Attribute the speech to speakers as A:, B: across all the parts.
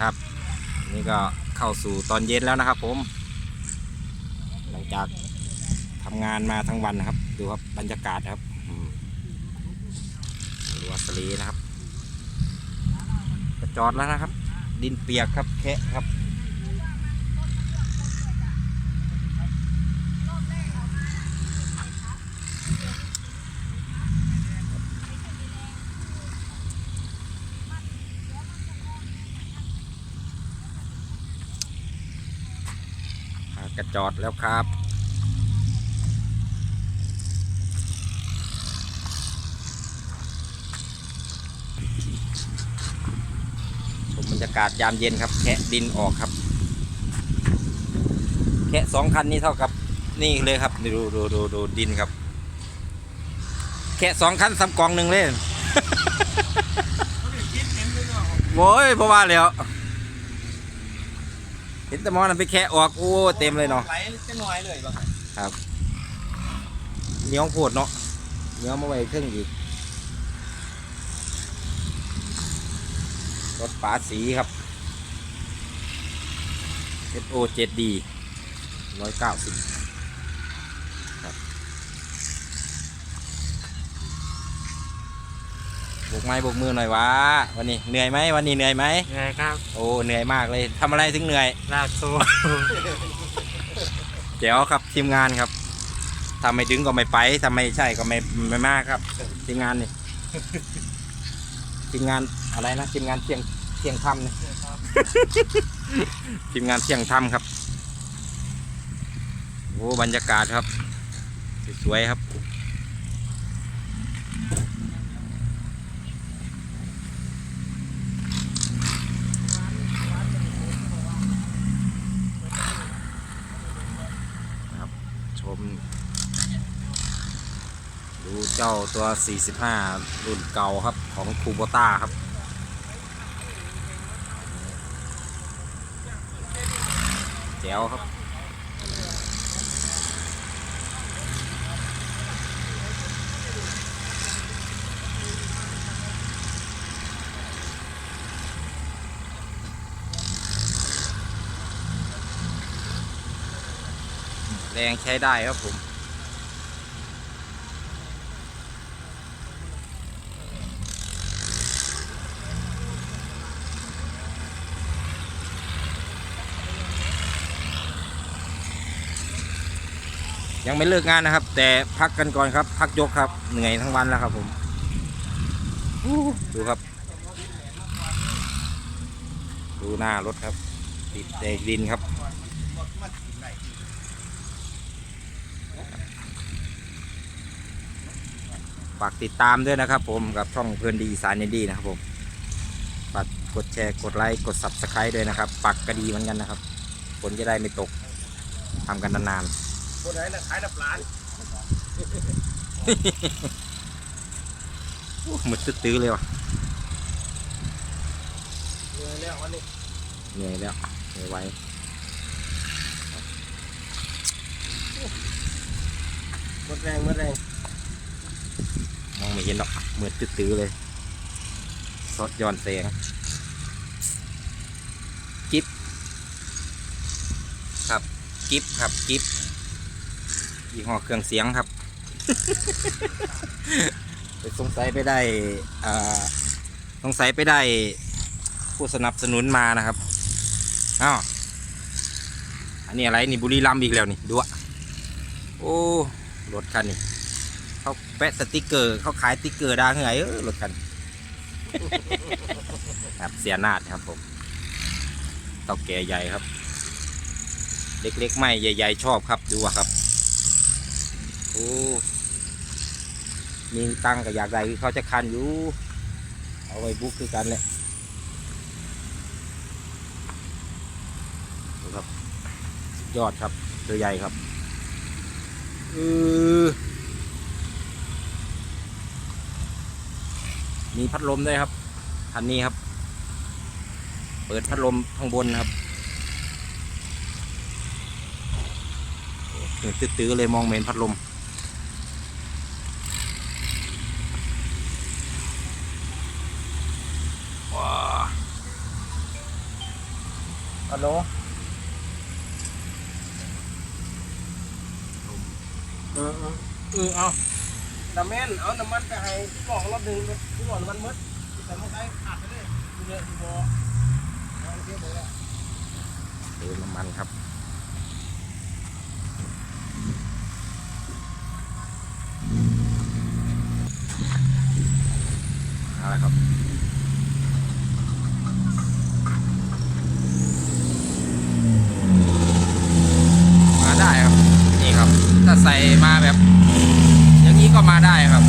A: ครับ นี่ก็เข้าสู่ตอนเย็นแล้วนะครับ ผม หลังจากทำงานมาทั้งวันนะครับ ดูครับบรรยากาศครับอืมดูวัสลีนะครับจอดแล้วนะครับ ดินเปียกครับแคะครับ จอดแล้วครับ ชมบรรยากาศยามเย็นครับ แคะดินออกครับ แคะสองคันนี้เท่ากับนี่เลยครับ ดูดูดูดูดินครับ แคะสองคันซ้ำกองหนึ่งเลยโว้ยเพราะว่าแล้ว เห็นแต่หมอนั่นไปแคะออกโอ้เต็มเลยเนาะ
B: ไหลจะน้อยเลยบ่ครับ
A: เหนียวโพดเนาะเหนียวมาไว้เครื่องอีกรถฝาสีครับ SO 7D 190ครับ บกไม้บกมือหน่อยวะวันนี้เหนื่อยไหมวันนี้เหนื่อยไหม
B: ไงครับ
A: โอ้เหนื่อยมากเลยทำอะไรถึงเหนื่อย
B: ลากโซ่
A: เดี๋ยวครับทีมงานครับถ้าไม่ดึงก็ไม่ไปถ้าไม่ใช่ก็ไม่ไม่มากครับทีมงานนี่ทีมงานอะไรนะทีมงานเที่ยงเที่ยงค่ำเนี่ยทีมงานเที่ยงค่ำครับโอ้บรรยากาศครับ สวยๆครับครับ มดูเจ้าตัว 45 รุ่นเก่าครับของคูโบต้าครับ แจ๋วครับ แร งใช้ได้ครับผม ยังไม่เลิกงานนะครับ แต่พักกันก่อนครับ พักยกครับ เหนื่อยทั้งวันแล้วครับผม ดูครับ ดูหน้ารถครับ ติดแดกดินครับ ฝากติดตามด้วยนะครับ ผมกับช่องเพื่อนดีสารเนดีนะครับผมฝากกดแชร์กดไลค์กด subscribe ด้วยนะครับปักกระดีเหมือนกันนะครับฝนจะได้ไม่ตกทำกันนานๆ
B: คนไหนน่ะขายดับร้าน
A: โอ้มืดตื้อๆเลยว่ะ
B: เหนื่อยแล้ววันนี้
A: เหนื่อยแล้วเหนื่อยไว
B: หมดแรงหมดแรง
A: มองไม่เห็นหรอกมืดตื้อๆเลยซอสย้อนแสงกิฟครับกิฟครับกิฟยี่ห้อเครื่องเสียงครับ ไปสงสัยไปได้อ่าสงสัยไปได้ผู้สนับสนุนมานะครับอ้าวอันนี้อะไรนี่บุรีรัมย์อีกแล้วนี่ดูอะโอ้รถคันนี้ เขาแปะสติกเกอร์เขาขายสติกเกอร์ดาเหงยเออรถคัน ครับเสียนาดครับผมเต่าแก่ใหญ่ครับ เล็กๆไม่ใหญ่ ๆ ชอบครับดูครับโอ้มีตังค์ก็อยากได้เขาจะคันอยู่ เอาไว้บุกคือกันแหละครับยอดครับ ตัวใหญ่ครับเออ มีพัดลมด้วยครับคันนี้ครับ เปิดพัดลมข้างบนครับโอ้ตื้อๆเลยมองไม่เห็นพัดลมว้า
B: ฮัลโหลเออเออ
A: เออเอา
B: น้ำแม่นเอาน้ำมันไปให้พี่บอกรอบหนึ่งพี่บอกน้ำมันหมดแต่ไม่ได้ขาดไปเลยดูเยอะดูบ่เอาเทียบเลยละ
A: เติมน้ำมันครับเอาละครับมาได้ครับ นี่ครับถ้าใส่มาแบบ อย่างนี้ก็มาได้ครับ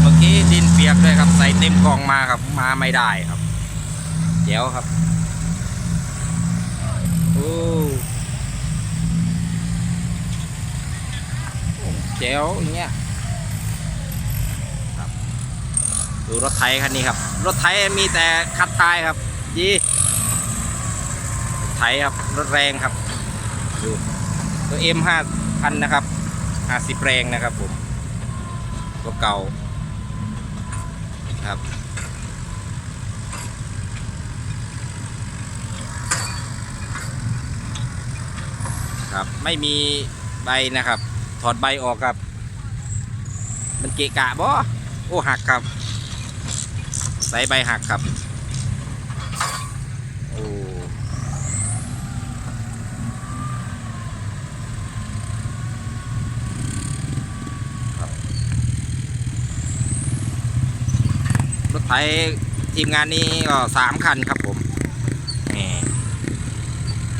A: เมื่อกี้ดินเปียกเลยครับ ใส่เต็มกล่องมาครับมาไม่ได้ครับเดี๋ยวครับโอ้เจ๋วอย่างเงี้ยครับดูรถไถคันนี้ครับ รถไถมีแต่คัดท้ายครับยีไถครับรถแรงครับดูตัว M ห้าพันนะครับห้าสิบแรงนะครับผมตัวเก่า ครับ ครับไม่มีใบนะครับ ถอดใบออกครับ มันเกะกะบ่โอ้หักครับ ใส่ใบหักครับ โอ้ครับ รถไถทีมงานนี้ก็สามคันครับผมนี่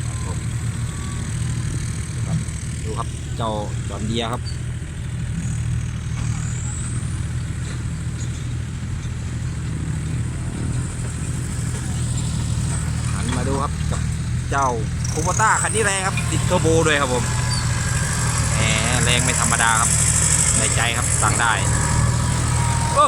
A: ครับผมดูครับเจ้าจอนเดียครับหันมาดูครับกับเจ้าคูปต้าคันนี้แรงครับ ติดเทอร์โบด้วยครับผมแหมแรงไม่ธรรมดาครับในใจครับสั่งได้โอ้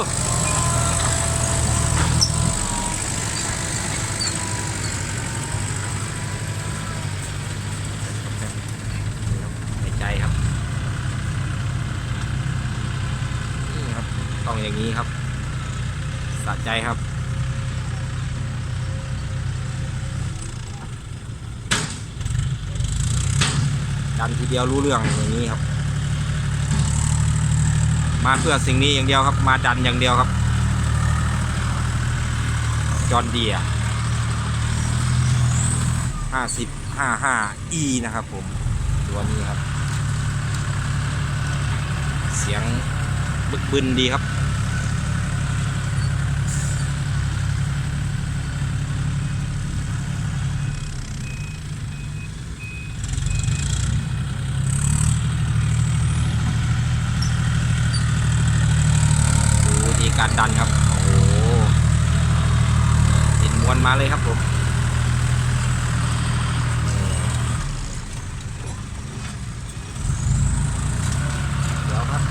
A: ในใจครับ นี่ครับ ต้ อย่างนี้ครับสะใจครับดันทีเดียวรู้เรื่องอย่างนี้ครับ มาเพื่อสิ่งนี้อย่างเดียวครับ มาดันอย่างเดียวครับ จอนเดียห้าสิบห้าห้า E นะครับผม ตัวนี้ครับ เสียงบึกบึนดีครับ ดูวิธีการดันครับ โอ้โหติดมวนมาเลยครับผมเดี๋ยวครับ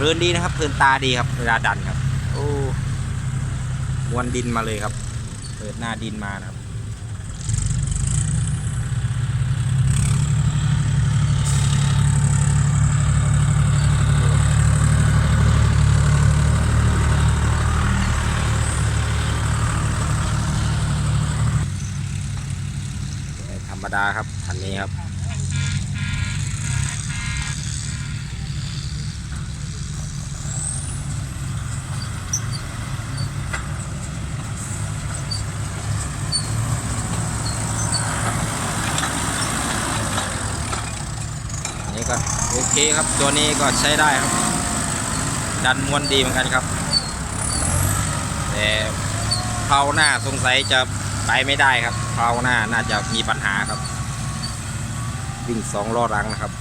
A: เพลินดีนะครับเพลินตาดีครับเวลาดันครับ โอ้มวนดินมาเลยครับ เปิดหน้าดินมานะครับ ธรรมดาครับคันนี้ครับ อันนี้ก็โอเคครับตัวนี้ก็ใช้ได้ครับ ดันมวนดีเหมือนกันครับ แต่เพาหน้าสงสัยจะไปไม่ได้ครับเพาหน้าน่าจะมีปัญหาครับ วิ่งสองล้อรังนะครับ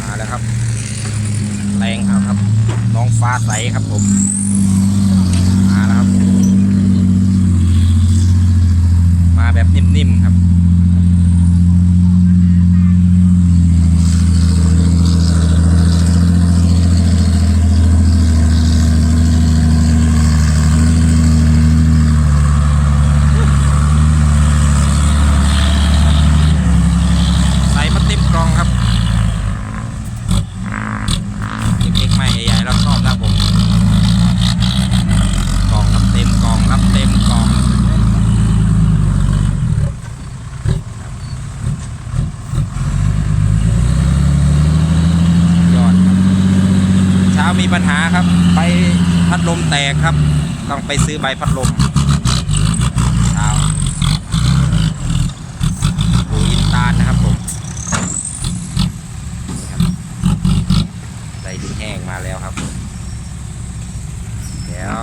A: มาแล้วครับ แรงครับครับ น้องฟ้า ใสครับผม มาแล้วครับแบบนิ่มๆครับใส่มาเต็มกล่องครับ เล็กๆไม่ใหญ่ๆเราชอบนะผม กล่องรับเต็มก ล่องรับเต็มกล่องยอดเช้ามีปัญหาครับ ไปพัดลมแตกครับ ต้องไปซื้อใบพัดลมเช้าปูอินตาลนะครับผมนี่ครับดินแห้งมาแล้วครับเดี๋ยว